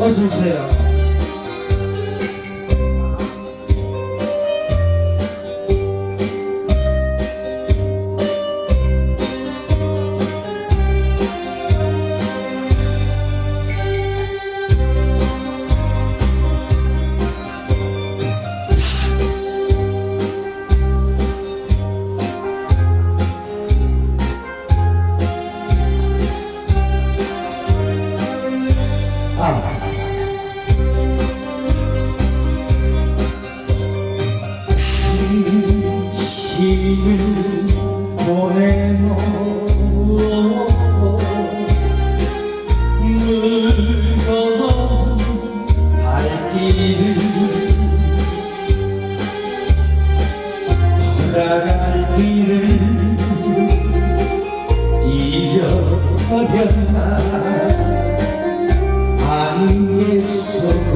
어서 잃어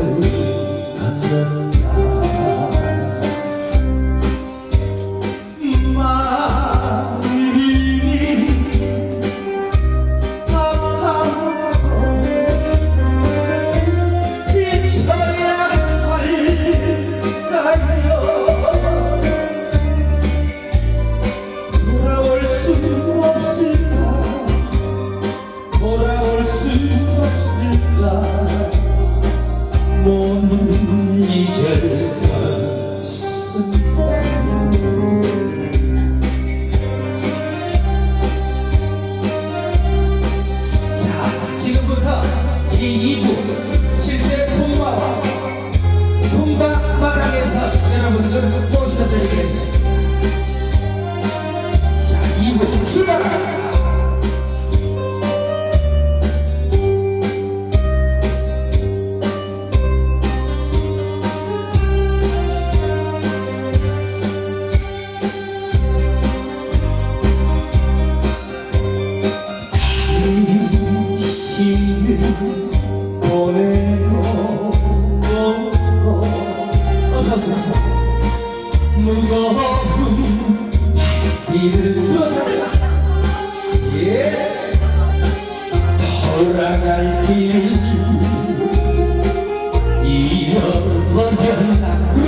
잃어버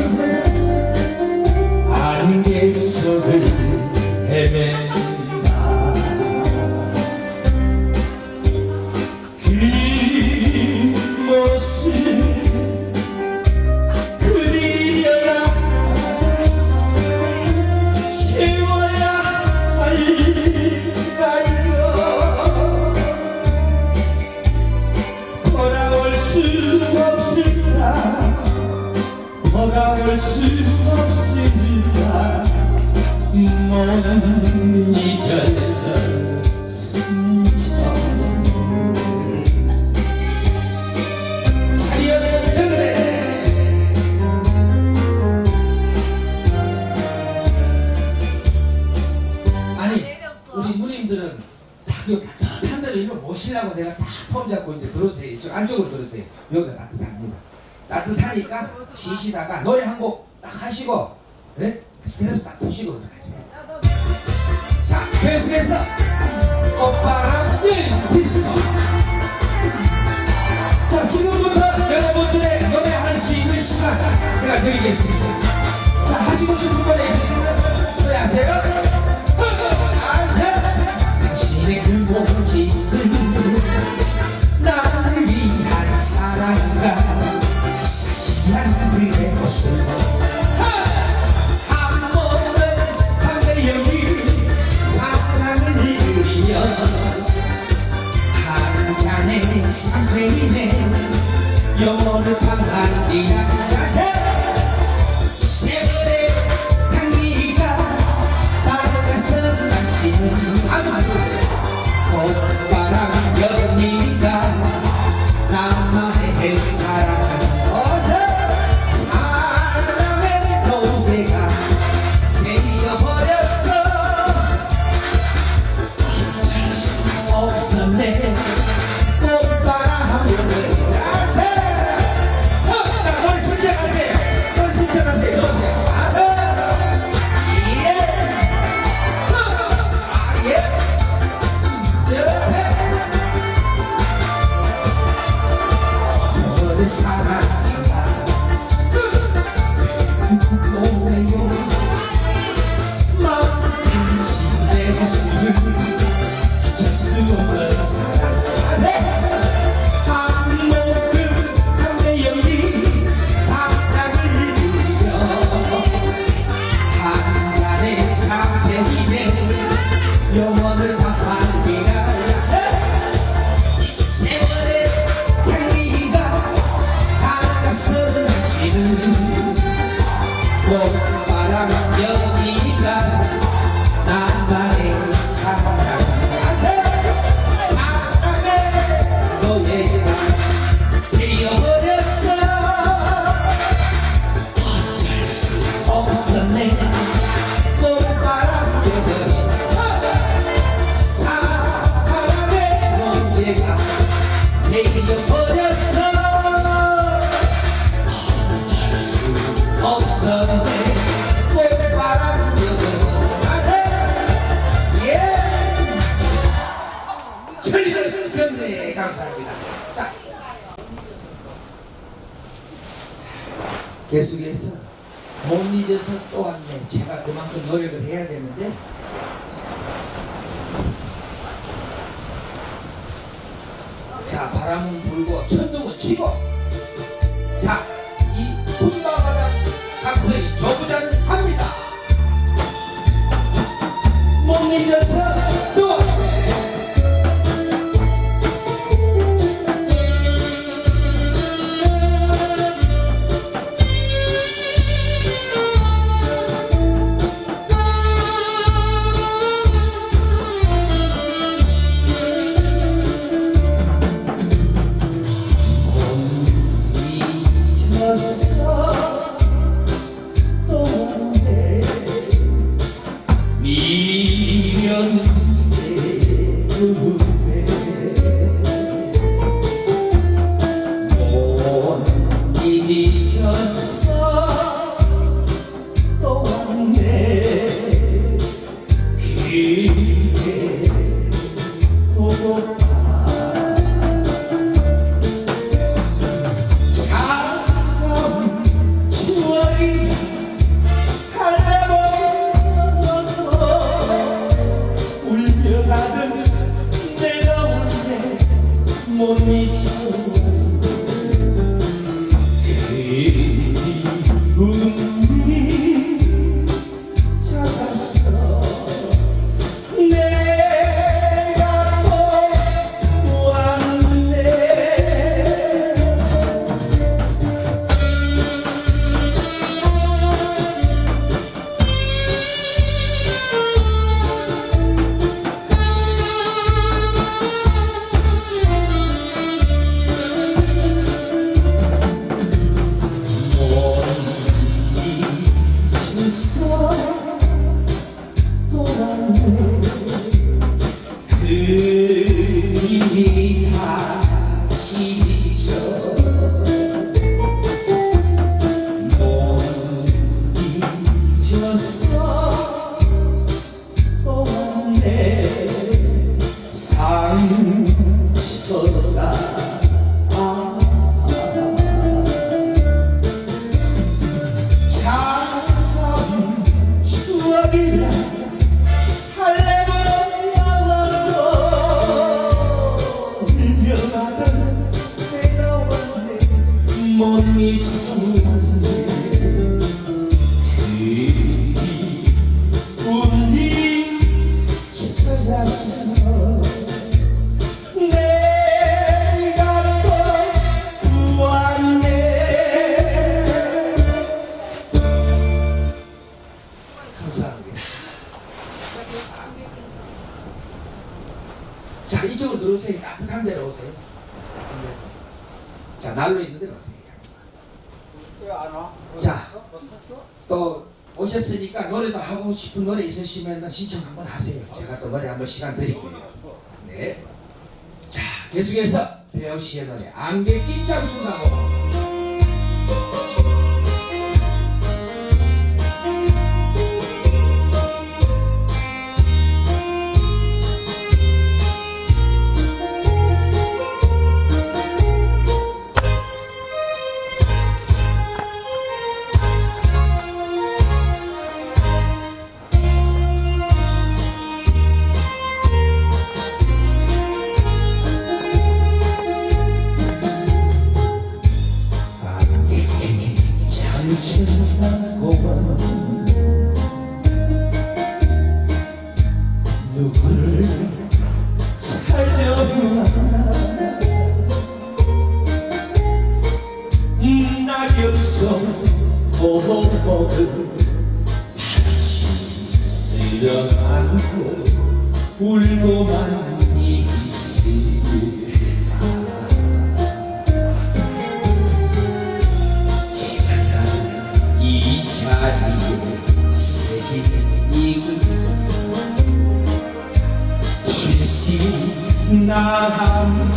돌아올 수 없을까. 못 잊었던 순정 차려 그래 아니 우리 누님들은 다 여기 따뜻한 데로 일로 모시려고 내가 다 폼 잡고 있는데 들어오세요. 이쪽 안쪽으로 들어오세요. 여기가 따뜻합니다 따뜻하니까 쉬시다가 노래 한 곡 딱 하시고 네? 스트레스 딱 푸시고 들어가세요. 자 계속해서 오빠랑 디스코 자 지금부터 여러분들의 노래할 수 있는 시간 내가 드리겠습니다. 자 하시고 싶은 노래 있으시면 노래 하세요 아세요 Christ. 네, 감사합니다. 자, 계속해서 못 잊어서 또 왔네. 제가 그만큼 노력을 해야 되는데. 자, 바람은 불고 천둥은 치고. 자, 이 분바바다 각설이 조부자는 합니다. 못 잊어서 들어오세요. 따뜻한 데로 오세요. 따뜻한 데로. 자, 난로 있는 데로 오세요. 자, 또 오셨으니까 노래도 하고 싶은 노래 있으시면 신청 한번 하세요. 제가 또 노래 한번 시간 드릴게요. 네. 자, 계속해서 배우 씨의 노래 안개 낀장 춘다고. 다시 나함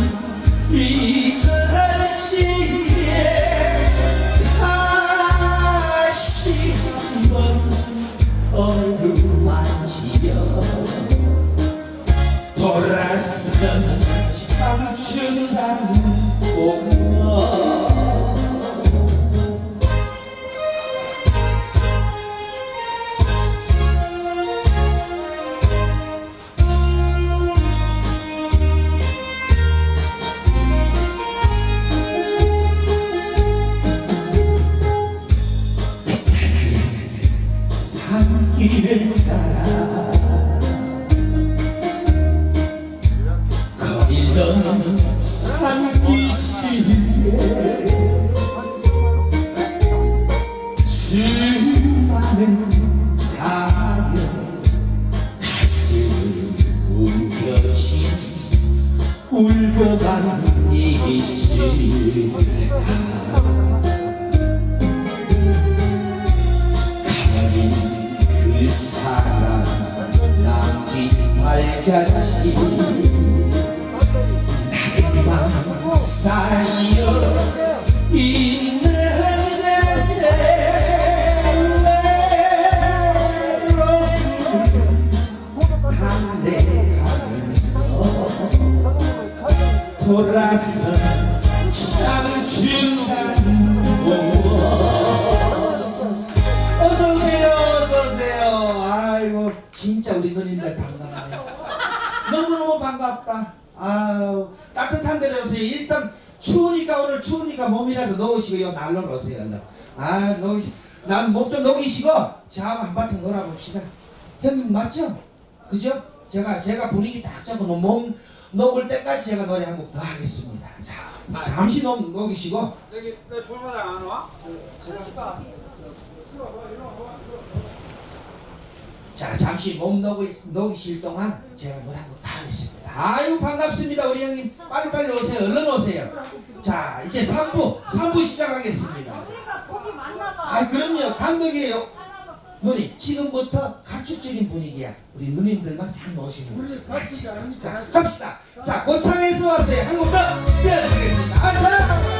울고 간 이슬 가버린 그 사람 남긴 발자취 낙엽만 쌓여 돌아서 참춘다는 어서 오세요, 어서 오세요. 아이고, 진짜 우리 누님들 반가워요. 너무너무 반갑다. 아유, 따뜻한 데로 오세요. 일단 추우니까 오늘 추우니까 몸이라도 넣으시고 요 난로 오세요. 아, 넣으시. 난몸 좀 녹이시고 저하고 한바탕 놀아봅시다. 형님 맞죠? 그죠? 제가 제가 분위기 딱 잡고 몸 녹을 때까지 제가 노래 한 곡 더 하겠습니다. 자, 잠시 녹, 녹이시고. 여기 내 조사장 안 와? 자 잠시 몸 녹이, 녹이실 동안 제가 노래 한 곡 다 하겠습니다. 아유 반갑습니다 우리 형님. 빨리빨리 오세요. 얼른 오세요. 자 이제 3부 3부 시작하겠습니다. 아 그럼요. 감독이에요 누님 지금부터 가축적인 분위기야. 우리 누님들만 싹 모시는 거지. 같이 자 갑시다. 자 고창에서 왔어요. 한 곡더 띄워드리겠습니다. 아자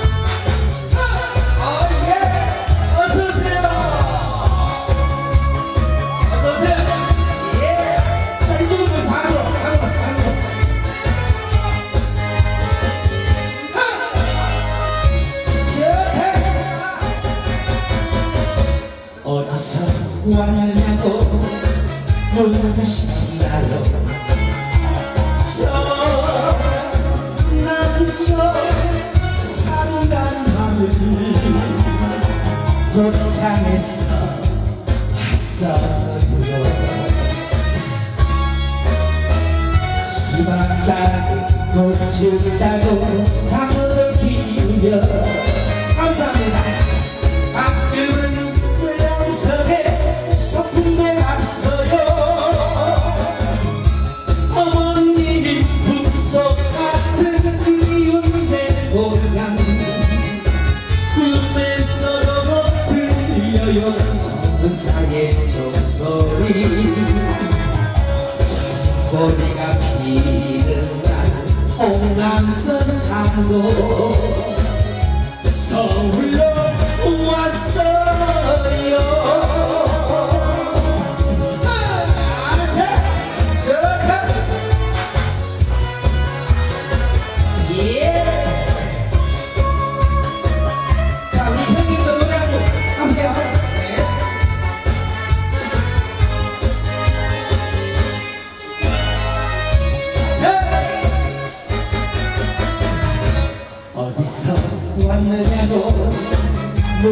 물으시나요 저 남쪽 산간 마을 고창에서 왔어요 수박 따고 꽃을 따고 장어를 키우며 들려요 성사의 종소리. 꼬리가 피는 날 홍남선 서울로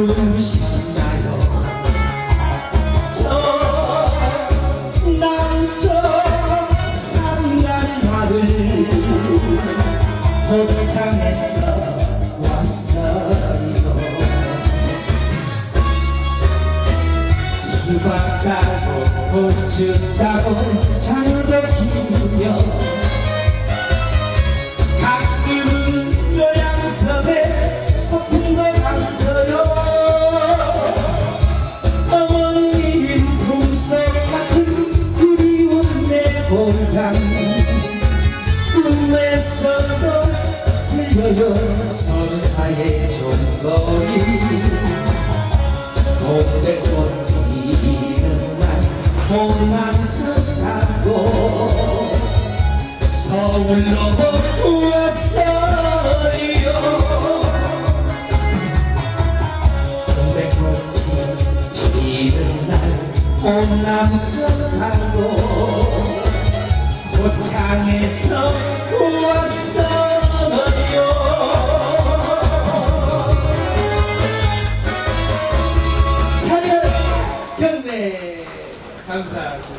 물으시나요? 저 남쪽 산간 마을 고창에서 왔어요. 수박 따고 고추 따고 장도 키우며 동백꽃 피는 날 타고 서울로 왔어요. 동백꽃이 피는 날 온남성하고 고창에서 왔어요 Hamza.